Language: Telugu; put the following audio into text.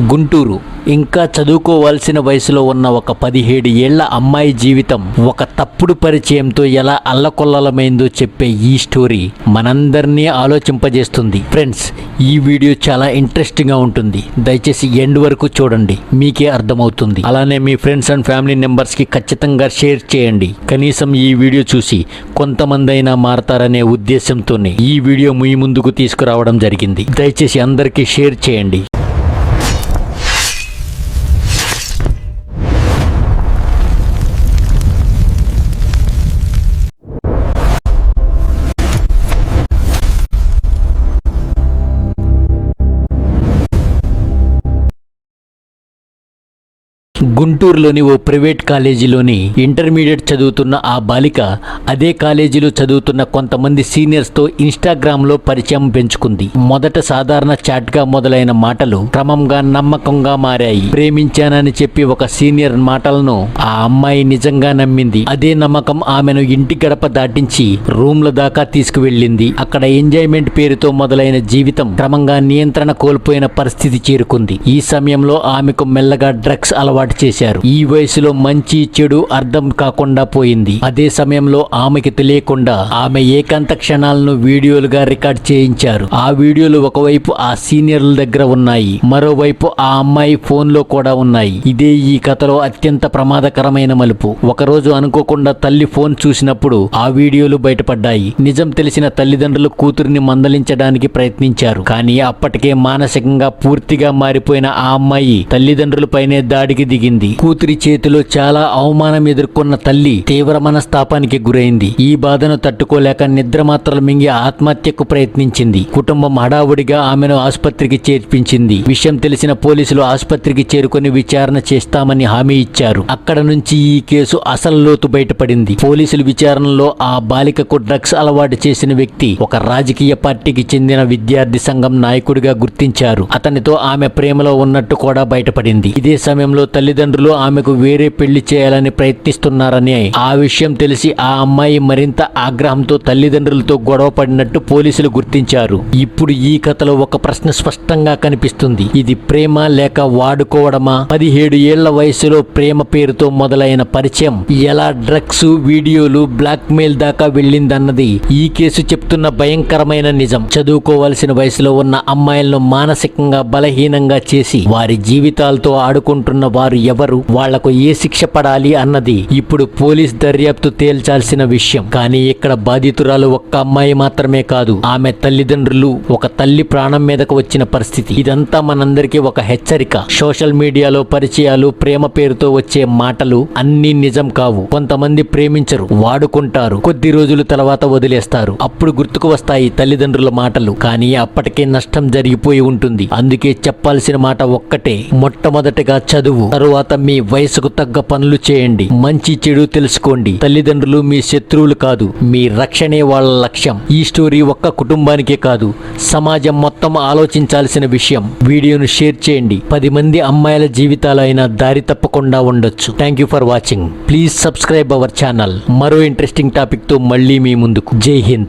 గుంటూరు. ఇంకా చదువుకోవాల్సిన వయసులో ఉన్న ఒక పదిహేడు ఏళ్ళ అమ్మాయి జీవితం ఒక తప్పుడు పరిచయంతో ఎలా అల్లకొల్లలమైందో చెప్పే ఈ స్టోరీ మనందరినీ ఆలోచింపజేస్తుంది. ఫ్రెండ్స్ ఈ వీడియో చాలా ఇంట్రెస్టింగ్గా ఉంటుంది. దయచేసి ఎండ్ వరకు చూడండి. మీకే అర్థమవుతుంది. అలానే మీ ఫ్రెండ్స్ అండ్ ఫ్యామిలీ మెంబర్స్కి ఖచ్చితంగా షేర్ చేయండి. కనీసం ఈ వీడియో చూసి కొంతమంది అయినా మారతారనే ఉద్దేశంతోనే ఈ వీడియో మీ ముందుకు తీసుకురావడం జరిగింది. దయచేసి అందరికీ షేర్ చేయండి. గుంటూరులోని ఓ ప్రైవేట్ కాలేజీలోని ఇంటర్మీడియట్ చదువుతున్న ఆ బాలిక అదే కాలేజీలో చదువుతున్న కొంతమంది సీనియర్స్తో ఇన్స్టాగ్రామ్లో పరిచయం పెంచుకుంది. మొదట సాధారణ చాట్గా మొదలైన మాటలు క్రమంగా నమ్మకంగా మారాయి. ప్రేమించానని చెప్పి ఒక సీనియర్ మాటలను ఆ అమ్మాయి నిజంగా నమ్మింది. అదే నమ్మకం ఆమెను ఇంటి గడప దాటించి రూమ్ల దాకా తీసుకువెళ్ళింది. అక్కడ ఎంజాయ్మెంట్ పేరుతో మొదలైన జీవితం క్రమంగా నియంత్రణ కోల్పోయిన పరిస్థితి చేరుకుంది. ఈ సమయంలో ఆమెకు మెల్లగా డ్రగ్స్ అలవాటు చేశారు. ఈ వయసులో మంచి చెడు అర్థం కాకుండా పోయింది. అదే సమయంలో ఆమెకి తెలియకుండా ఆమె ఏకాంత క్షణాలను వీడియోలుగా రికార్డ్ చేయించారు. ఆ వీడియోలు ఒకవైపు ఆ సీనియర్ల దగ్గర ఉన్నాయి. మరోవైపు ఆ అమ్మాయి ఫోన్లో కూడా ఉన్నాయి. ఇదే ఈ కథలో అత్యంత ప్రమాదకరమైన మలుపు. ఒకరోజు అనుకోకుండా తల్లి ఫోన్ చూసినప్పుడు ఆ వీడియోలు బయటపడ్డాయి. నిజం తెలిసిన తల్లిదండ్రులు కూతురిని మందలించడానికి ప్రయత్నించారు. కానీ అప్పటికే మానసికంగా పూర్తిగా మారిపోయిన ఆ అమ్మాయి తల్లిదండ్రులపైనే దాడికి దిగి జరిగింది. కూతురి చేతిలో చాలా అవమానం ఎదుర్కొన్న తల్లి తీవ్ర మనస్తాపానికి గురైంది. ఈ బాధను తట్టుకోలేక నిద్ర మాత్రలు మింగి ఆత్మహత్యకు ప్రయత్నించింది. కుటుంబం హడావుడిగా ఆమెను ఆసుపత్రికి చేర్పించింది. విషయం తెలిసిన పోలీసులు ఆసుపత్రికి చేరుకొని విచారణ చేస్తామని హామీ ఇచ్చారు. అక్కడ నుంచి ఈ కేసు అసలు లోతు బయటపడింది. పోలీసుల విచారణలో ఆ బాలికకు డ్రగ్స్ అలవాటు చేసిన వ్యక్తి ఒక రాజకీయ పార్టీకి చెందిన విద్యార్థి సంఘం నాయకుడిగా గుర్తించారు. అతనితో ఆమె ప్రేమలో ఉన్నట్టు కూడా బయటపడింది. ఇదే సమయంలో తల్లిదండ్రులు ఆమెకు వేరే పెళ్ళి చేయాలని ప్రయత్నిస్తున్నారని ఆ విషయం తెలిసి ఆ అమ్మాయి మరింత ఆగ్రహంతో తల్లిదండ్రులతో గొడవ పడినట్టు పోలీసులు గుర్తించారు. ఇప్పుడు ఈ కథలో ఒక ప్రశ్న స్పష్టంగా కనిపిస్తుంది. ఇది ప్రేమ లేక వాడుకోవడమా? పదిహేడు ఏళ్ళ వయసులో ప్రేమ పేరుతో మొదలైన పరిచయం. ఎలా డ్రగ్స్ వీడియోలు బ్లాక్ మెయిల్ దాకా వెళ్ళిందన్నది ఈ కేసు చెప్తున్న భయంకరమైన నిజం. చదువుకోవాల్సిన వయసులో ఉన్న అమ్మాయిలను మానసికంగా బలహీనంగా చేసి వారి జీవితాలతో ఆడుకుంటున్న వారు ఎవరు? వాళ్ళకు ఏ శిక్ష పడాలి అన్నది ఇప్పుడు పోలీస్ దర్యాప్తు తేల్చాల్సిన విషయం. కానీ ఇక్కడ బాధితురాలు ఒక్క అమ్మాయి మాత్రమే కాదు ఆమె తల్లిదండ్రులు ఒక తల్లి ప్రాణం మీదకు వచ్చిన పరిస్థితి. ఇదంతా మనందరికీ ఒక హెచ్చరిక. సోషల్ మీడియాలో పరిచయాలు ప్రేమ పేరుతో వచ్చే మాటలు అన్ని నిజం కావు. కొంతమంది ప్రేమించరు వాడుకుంటారు కొద్ది రోజుల తర్వాత వదిలేస్తారు. అప్పుడు గుర్తుకు వస్తాయి తల్లిదండ్రుల మాటలు. కానీ అప్పటికే నష్టం జరిగిపోయి ఉంటుంది. అందుకే చెప్పాల్సిన మాట ఒక్కటే. మొట్టమొదటిగా చదువు. తరువాత మీ వయసుకు తగ్గ పనులు చేయండి. మంచి చెడు తెలుసుకోండి. తల్లిదండ్రులు మీ శత్రువులు కాదు మీ రక్షణే వాళ్ళ లక్ష్యం. ఈ స్టోరీ ఒక్క కుటుంబానికే కాదు సమాజం మొత్తం ఆలోచించాల్సిన విషయం. వీడియోను షేర్ చేయండి. పది మంది అమ్మాయిల జీవితాలైనా దారి తప్పకుండా ఉండొచ్చు. Thank you for watching please subscribe our channel మరో ఇంట్రెస్టింగ్ టాపిక్తో మళ్ళీ మీ ముందుకు. జై హింద్.